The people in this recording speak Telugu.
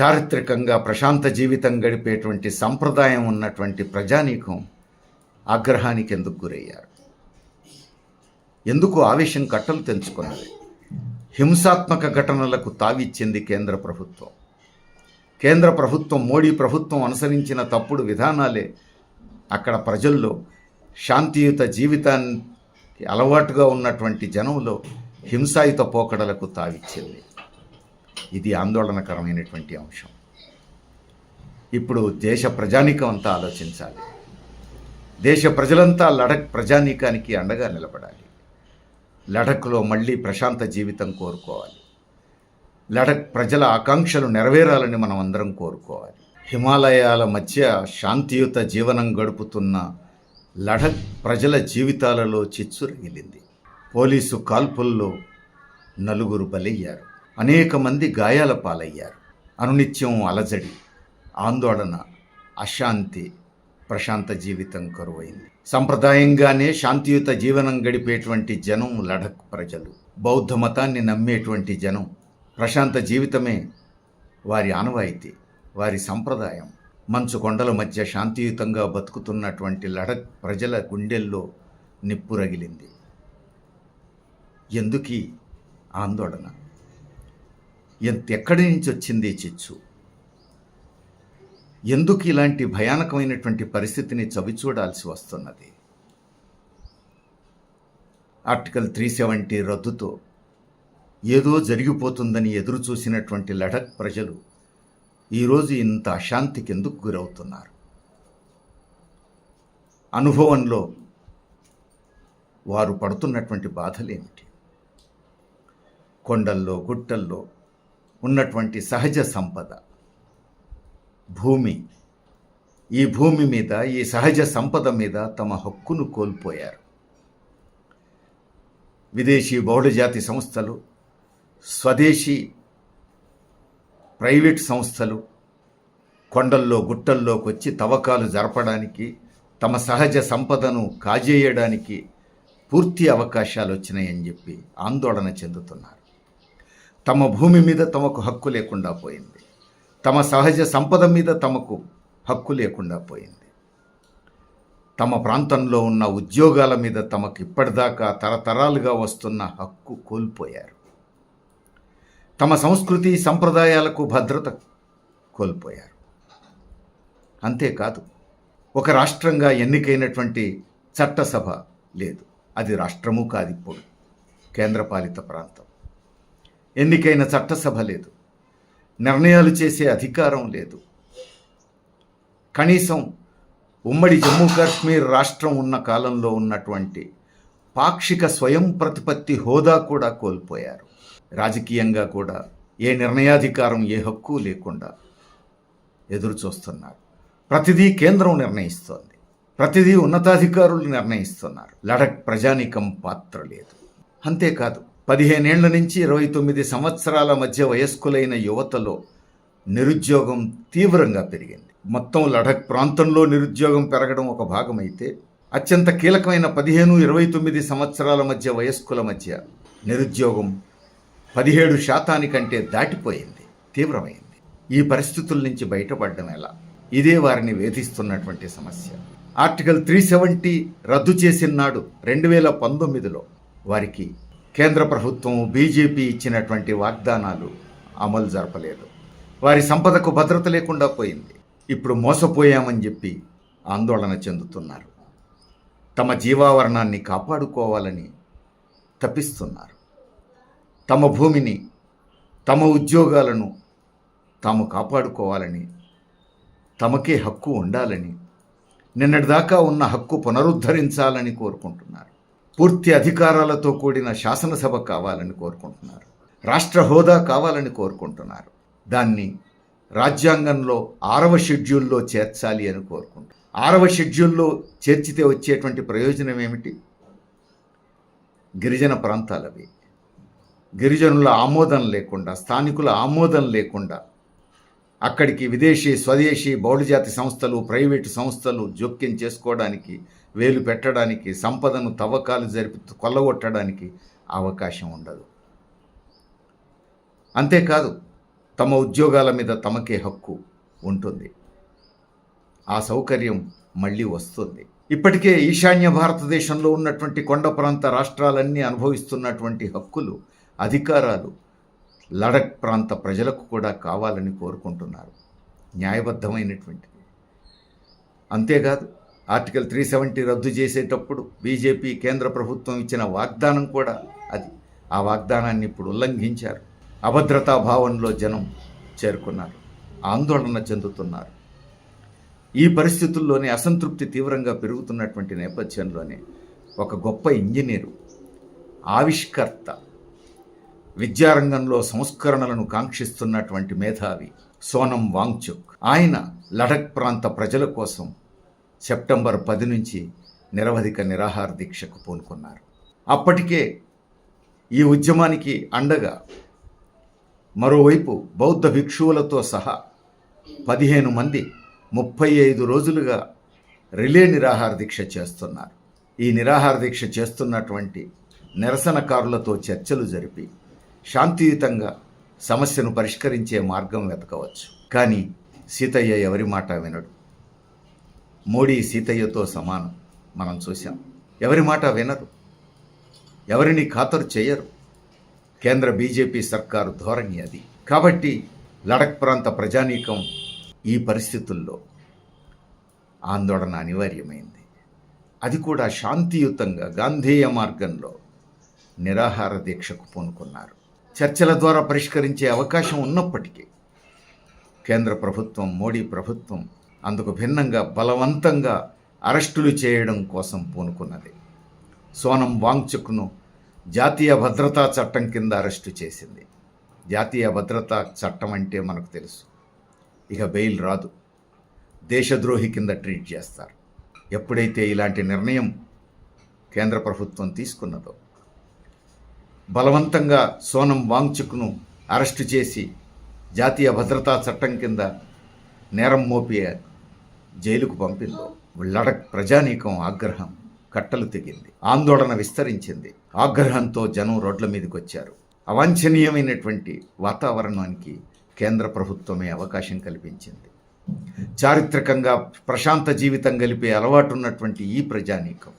చారిత్రకంగా ప్రశాంత జీవితం గడిపేటువంటి సంప్రదాయం ఉన్నటువంటి ప్రజానీకం ఆగ్రహానికి ఎందుకు గురయ్యారు? ఎందుకు ఆవేశం కట్టలు తెంచుకున్నది? హింసాత్మక ఘటనలకు తావిచ్చింది కేంద్ర ప్రభుత్వం. కేంద్ర ప్రభుత్వం మోడీ ప్రభుత్వం అనుసరించిన తప్పుడు విధానాలే అక్కడ ప్రజల్లో శాంతియుత జీవితానికి అలవాటుగా ఉన్నటువంటి జనంలో హింసాయుత పోకడలకు తావిచ్చింది. ఇది ఆందోళనకరమైనటువంటి అంశం. ఇప్పుడు దేశ ప్రజానీకం అంతా ఆలోచించాలి. దేశ ప్రజలంతా లడక్ ప్రజానీకానికి అండగా నిలబడాలి. లడఖ్లో మళ్ళీ ప్రశాంత జీవితం కోరుకోవాలి. లడక్ ప్రజల ఆకాంక్షలు నెరవేరాలని మనం అందరం కోరుకోవాలి. హిమాలయాల మధ్య శాంతియుత జీవనం గడుపుతున్న లడక్ ప్రజల జీవితాలలో చిచ్చు రగిలింది. పోలీసు కాల్పుల్లో నలుగురు బలయ్యారు. అనేక మంది గాయాల పాలయ్యారు. అనునిత్యం అలజడి ఆందోళన అశాంతి ప్రశాంత జీవితం కరువైంది. సంప్రదాయంగానే శాంతియుత జీవనం గడిపేటువంటి జనం లడక్ ప్రజలు. బౌద్ధ మతాన్ని నమ్మేటువంటి జనం ప్రశాంత జీవితమే వారి ఆనవాయితీ వారి సంప్రదాయం. మంచు కొండల మధ్య శాంతియుతంగా బతుకుతున్నటువంటి లడక్ ప్రజల గుండెల్లో నిప్పు రగిలింది. ఎందుకీ ఆందోళన? ఎంత ఎక్కడి నుంచి వచ్చింది ఈ చిచ్చు? ఎందుకు ఇలాంటి భయానకమైనటువంటి పరిస్థితిని చవిచూడాల్సి వస్తున్నది? ఆర్టికల్ త్రీ సెవెంటీ రద్దుతో ఏదో జరిగిపోతుందని ఎదురు చూసినటువంటి లడక్ ప్రజలు ఈరోజు ఇంత అశాంతికి ఎందుకు గురవుతున్నారు? అనుభవంలో వారు పడుతున్నటువంటి బాధలేమిటి? కొండల్లో గుట్టల్లో ఉన్నటువంటి సహజ సంపద. భూమి. ఈ భూమి మీద ఈ సహజ సంపద మీద తమ హక్కును కోల్పోయారు. విదేశీ బహుళజాతి సంస్థలు స్వదేశీ ప్రైవేట్ సంస్థలు కొండల్లో గుట్టల్లోకి వచ్చి తవ్వకాలు జరపడానికి తమ సహజ సంపదను కాజేయడానికి పూర్తి అవకాశాలు వచ్చినాయని చెప్పి ఆందోళన చెందుతున్నారు. తమ భూమి మీద తమకు హక్కు లేకుండా పోయింది. తమ సహజ సంపద మీద తమకు హక్కు లేకుండా పోయింది. తమ ప్రాంతంలో ఉన్న ఉద్యోగాల మీద తమకు ఇప్పటిదాకా తరతరాలుగా వస్తున్న హక్కు కోల్పోయారు. తమ సంస్కృతి సంప్రదాయాలకు భద్రత కోల్పోయారు. అంతేకాదు ఒక రాష్ట్రంగా ఎన్నికైనటువంటి చట్టసభ లేదు. అది రాష్ట్రము కాదు ఇప్పుడు కేంద్రపాలిత ప్రాంతం. ఎన్నికైన చట్టసభ లేదు. నిర్ణయాలు చేసే అధికారం లేదు. కనీసం ఉమ్మడి జమ్మూ కాశ్మీర్ రాష్ట్రం ఉన్న కాలంలో ఉన్నటువంటి పాక్షిక స్వయం ప్రతిపత్తి హోదా కూడా కోల్పోయారు. రాజకీయంగా కూడా ఏ నిర్ణయాధికారం ఏ హక్కు లేకుండా ఎదురు చూస్తున్నారు. ప్రతిదీ కేంద్రం నిర్ణయిస్తోంది. ప్రతిదీ ఉన్నతాధికారులు నిర్ణయిస్తున్నారు. లడక్ ప్రజానీకం పాత్ర లేదు. అంతేకాదు పదిహేనేళ్ళ నుంచి ఇరవై తొమ్మిది సంవత్సరాల మధ్య వయస్కులైన యువతలో నిరుద్యోగం తీవ్రంగా పెరిగింది. మొత్తం లడఖ్ ప్రాంతంలో నిరుద్యోగం పెరగడం ఒక భాగమైతే అత్యంత కీలకమైన పదిహేను ఇరవై తొమ్మిది సంవత్సరాల మధ్య వయస్కుల మధ్య నిరుద్యోగం పదిహేడు శాతానికంటే దాటిపోయింది తీవ్రమైంది. ఈ పరిస్థితుల నుంచి బయటపడడం ఎలా? ఇదే వారిని వేధిస్తున్నటువంటి సమస్య. ఆర్టికల్ త్రీ సెవెంటీ రద్దు చేసిన నాడు రెండు వేల పంతొమ్మిదిలో వారికి కేంద్ర ప్రభుత్వం బీజేపీ ఇచ్చినటువంటి వాగ్దానాలు అమలు జరపలేదు. వారి సంపదకు భద్రత లేకుండా పోయింది. ఇప్పుడు మోసపోయామని చెప్పి ఆందోళన చెందుతున్నారు. తమ జీవావరణాన్ని కాపాడుకోవాలని తప్పిస్తున్నారు తమ భూమిని తమ ఉద్యోగాలను తాము కాపాడుకోవాలని తమకే హక్కు ఉండాలని నిన్నటిదాకా ఉన్న హక్కు పునరుద్ధరించాలని కోరుకుంటున్నారు. పూర్తి అధికారాలతో కూడిన శాసనసభ కావాలని కోరుకుంటున్నారు. రాష్ట్ర హోదా కావాలని కోరుకుంటున్నారు. దాన్ని రాజ్యాంగంలో ఆరవ షెడ్యూల్లో చేర్చాలి అని కోరుకుంటున్నారు. ఆరవ షెడ్యూల్లో చేర్చితే వచ్చేటువంటి ప్రయోజనం ఏమిటి? గిరిజన ప్రాంతాలవి. గిరిజనుల ఆమోదం లేకుండా స్థానికుల ఆమోదం లేకుండా అక్కడికి విదేశీ స్వదేశీ బౌళజాతి సంస్థలు ప్రైవేటు సంస్థలు జోక్యం చేసుకోవడానికి వేలు పెట్టడానికి సంపదను తవ్వకాలు జరిపి కొల్లగొట్టడానికి అవకాశం ఉండదు. అంతేకాదు తమ ఉద్యోగాల మీద తమకే హక్కు ఉంటుంది. ఆ సౌకర్యం మళ్ళీ వస్తుంది. ఇప్పటికే ఈశాన్య భారతదేశంలో ఉన్నటువంటి కొండ ప్రాంత రాష్ట్రాలన్నీ అనుభవిస్తున్నటువంటి హక్కులు అధికారాలు లడక్ ప్రాంత ప్రజలకు కూడా కావాలని కోరుకుంటున్నారు. న్యాయబద్ధమైనటువంటిది. అంతేకాదు ఆర్టికల్ త్రీ సెవెంటీ రద్దు చేసేటప్పుడు బీజేపీ కేంద్ర ప్రభుత్వం ఇచ్చిన వాగ్దానం కూడా అది. ఆ వాగ్దానాన్ని ఇప్పుడు ఉల్లంఘించారు. అభద్రతా భావంలో జనం చేరుకున్నారు. ఆందోళన చెందుతున్నారు. ఈ పరిస్థితుల్లోనే అసంతృప్తి తీవ్రంగా పెరుగుతున్నటువంటి నేపథ్యంలోనే ఒక గొప్ప ఇంజనీరు ఆవిష్కర్త విద్యారంగంలో సంస్కరణలను కాంక్షిస్తున్నటువంటి మేధావి సోనం వాంగ్చుక్. ఆయన లడక్ ప్రాంత ప్రజల కోసం సెప్టెంబర్ పది నుంచి నిరవధిక నిరాహార దీక్షకు పూనుకున్నారు. అప్పటికే ఈ ఉద్యమానికి అండగా మరోవైపు బౌద్ధ భిక్షువులతో సహా పదిహేను మంది ముప్పై ఐదు రోజులుగా రిలే నిరాహార దీక్ష చేస్తున్నారు. ఈ నిరాహార దీక్ష చేస్తున్నటువంటి నిరసనకారులతో చర్చలు జరిపి శాంతియుతంగా సమస్యను పరిష్కరించే మార్గం వెతకవచ్చు. కానీ సీతయ్య ఎవరి మాట వినడు. మోడీ సీతయ్యతో సమానం మనం చూశాం. ఎవరి మాట వినరు ఎవరిని ఖాతరు చేయరు. కేంద్ర బీజేపీ సర్కారు ధోరణి అది. కాబట్టి లడక్ ప్రాంత ప్రజానీకం ఈ పరిస్థితుల్లో ఆందోళన అనివార్యమైంది. అది కూడా శాంతియుతంగా గాంధేయ మార్గంలో నిరాహార దీక్షకు పూనుకున్నారు. చర్చల ద్వారా పరిష్కరించే అవకాశం ఉన్నప్పటికీ కేంద్ర ప్రభుత్వం మోడీ ప్రభుత్వం అందుకు భిన్నంగా బలవంతంగా అరెస్టులు చేయడం కోసం పూనుకున్నది. సోనం వాంగ్చుక్ను జాతీయ భద్రతా చట్టం కింద అరెస్టు చేసింది. జాతీయ భద్రతా చట్టం అంటే మనకు తెలుసు. ఇక బెయిల్ రాదు. దేశద్రోహి కింద ట్రీట్ చేస్తారు. ఎప్పుడైతే ఇలాంటి నిర్ణయం కేంద్ర ప్రభుత్వం తీసుకున్నదో బలవంతంగా సోనం వాంగ్చుక్ను అరెస్టు చేసి జాతీయ భద్రతా చట్టం కింద నేరం మోపి జైలుకు పంపిందో. లడక్ ప్రజానీకం ఆగ్రహం కట్టలు తెగింది. ఆందోళన విస్తరించింది. ఆగ్రహంతో జనం రోడ్ల మీదకి వచ్చారు అవాంఛనీయమైనటువంటి వాతావరణానికి కేంద్ర ప్రభుత్వమే అవకాశం కల్పించింది. చారిత్రకంగా ప్రశాంత జీవితం గలిపే అలవాటున్నటువంటి ఈ ప్రజానీకం